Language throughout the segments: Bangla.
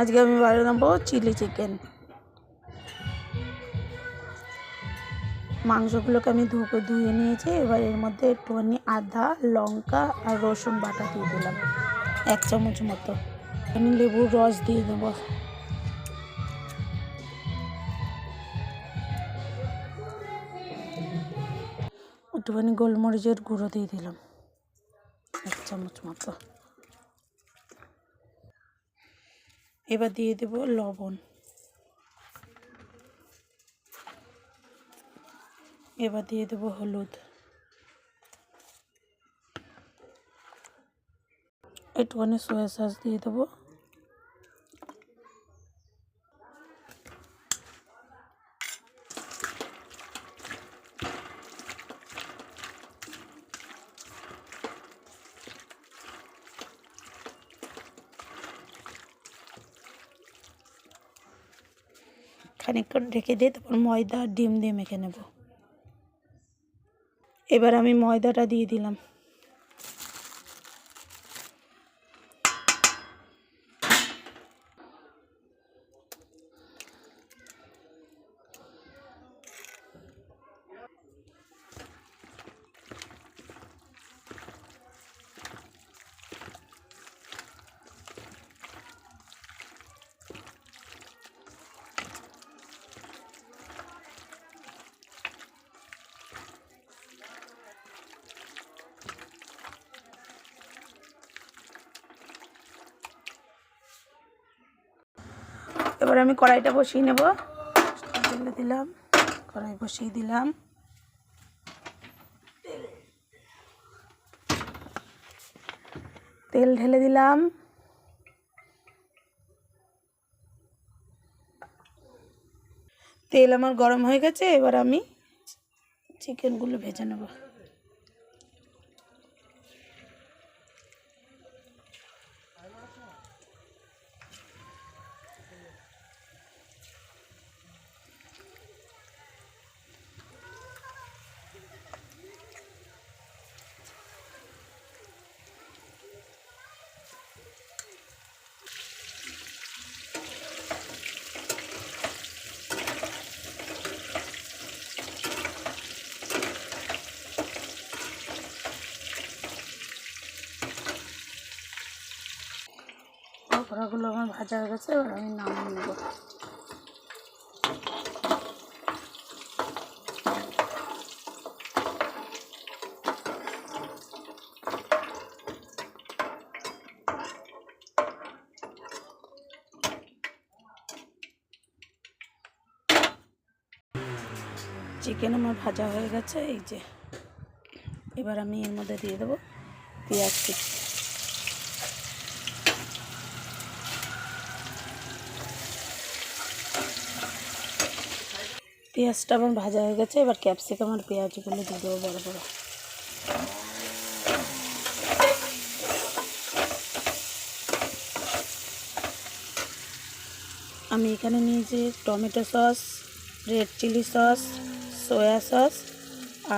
আজকে আমি বানাবো চিলি চিকেন। মাংসগুলোকে আমি ধুয়ে ধুয়ে নিয়েছি, এবার এর মধ্যে একটুখানি আদা, লঙ্কা আর রসুন বাটা দিয়ে দিলাম, এক চামচ মতো। আমি লেবুর রস দিয়ে দেবো। একটুখানি গোলমরিচের গুঁড়ো দিয়ে দিলাম, এক চামচ মতো। এবার দিয়ে দেব লবণ। এবার দিয়ে দেব হলুদ। একটুখানি সয়া সস দিয়ে দেবো। খানিকক্ষণ রেখে দিয়ে তারপর ময়দা আর ডিম দিয়ে মেখে নেব। এবার আমি ময়দাটা দিয়ে দিলাম। এবার আমি কড়াইটা বসিয়ে নেব। ঢেলে দিলাম, কড়াই বসিয়ে দিলাম। তেল ঢেলে দিলাম। তেল আমার গরম হয়ে গেছে, এবার আমি চিকেনগুলো ভেজে নেব। পকোড়াগুলো আমার ভাজা হয়ে গেছে, এবার আমি নামিয়ে নেব। চিকেন আমার ভাজা হয়ে গেছে, এই যে। এবার আমি এর মধ্যে দিয়ে দেবো পেঁয়াজ পেঁয়াজটা আমার ভাজা হয়ে গেছে, এবার ক্যাপসিকাম আর পেঁয়াজগুলো দিয়ে দেবো বড়ো বড়ো। আমি এখানে নিয়েছি tomato sauce red chilli sauce soya sauce,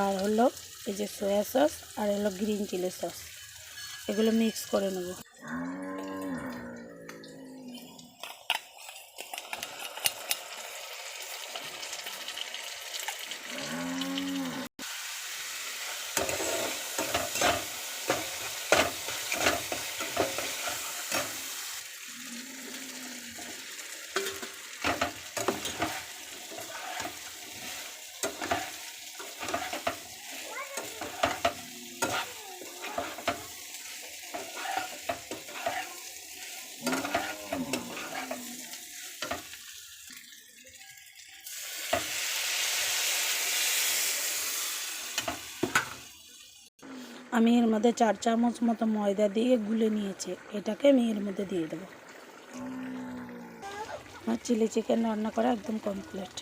আর হলো এই যে সয়া সস, আর হলো গ্রিন চিলি সস। এগুলো মিক্স করে নেব। আমি এর মধ্যে চার চামচ মতো ময়দা দিয়ে গুলে নিয়েছি। এটাকে আমি এর মধ্যে দিয়ে দেবো। আমার চিলি চিকেন রান্না করা একদম কমপ্লিট